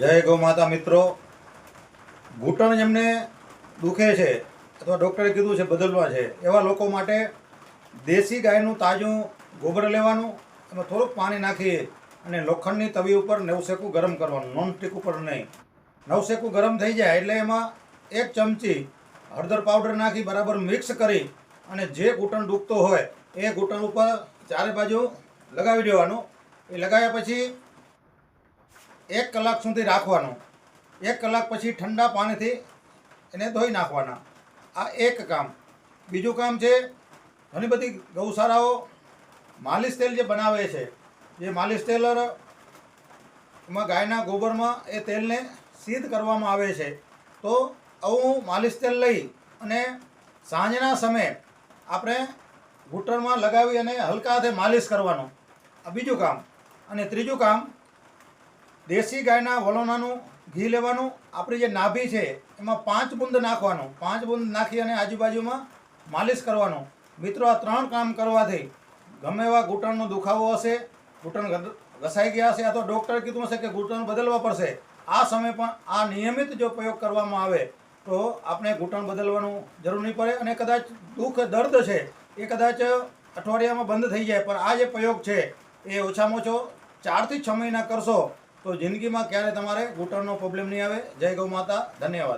જય ગૌ માતા મિત્રો. ઘૂંટણ જેમને દુખે છે અથવા ડૉક્ટરે કીધું છે બદલવા છે, એવા લોકો માટે દેશી ગાયનું તાજું ગોબર લેવાનું એમાં થોડુંક પાણી નાખી અને લોખંડની તવી ઉપર નવશેકું ગરમ કરવાનું નોન સ્ટીક ઉપર નહીં. નવશેકું ગરમ થઈ જાય એટલે એમાં એક ચમચી હળદર પાવડર નાખી બરાબર મિક્સ કરી અને જે ઘૂંટણ દુખતો હોય એ ઘૂંટણ ઉપર ચારે બાજુ લગાવી દેવાનું. એ લગાવ્યા પછી એક કલાક સુધી રાખવાનું. એક કલાક પછી ઠંડા પાણીથી એને ધોઈ નાખવાના. આ એક કામ. બીજું કામ છે, ઘણી બધી ગૌશાળાઓ માલિશ તેલ જે બનાવે છે જે માલિશ તેલર એમાં ગાયના ગોબરમાં એ તેલને સિદ્ધ કરવામાં આવે છે. તો આવું માલિશ તેલ લઈ અને સાંજના સમયે આપણે ઘૂંટણમાં લગાવી અને હલકા હાથે માલિશ કરવાનું. આ બીજું કામ. અને ત્રીજું કામ દેશી ગાયના વલોણાનું ઘી લેવાનું. આપણી જે નાભી છે, એમાં પાંચ બુંદ નાખવાનું. પાંચ બુંદ નાખી અને આજુબાજુમાં માલિશ કરવાનું. મિત્રો, આ ત્રણ કામ કરવાથી ગમે એવા ઘૂંટણનો દુખાવો હશે, ઘૂંટણ ઘસાઈ ગયા હશે અથવા ડૉક્ટરે કીધું હશે કે ઘૂંટણ બદલવા પડશે. આ સમય પણ આ નિયમિત જો પ્રયોગ કરવામાં આવે, તો આપણે ઘૂંટણ બદલવાનું જરૂર નહીં પડે અને કદાચ દુઃખ, દર્દ છે, એ કદાચ અઠવાડિયામાં બંધ થઈ જાય. પણ આ જે પ્રયોગ છે, એ ઓછામાં ઓછો ચારથી છ મહિના કરશો તો જિંદગીમાં ક્યારે તમારે ઘૂંટણનો પ્રોબ્લેમ નહીં આવે? જય ગૌ માતા ધન્યવાદ.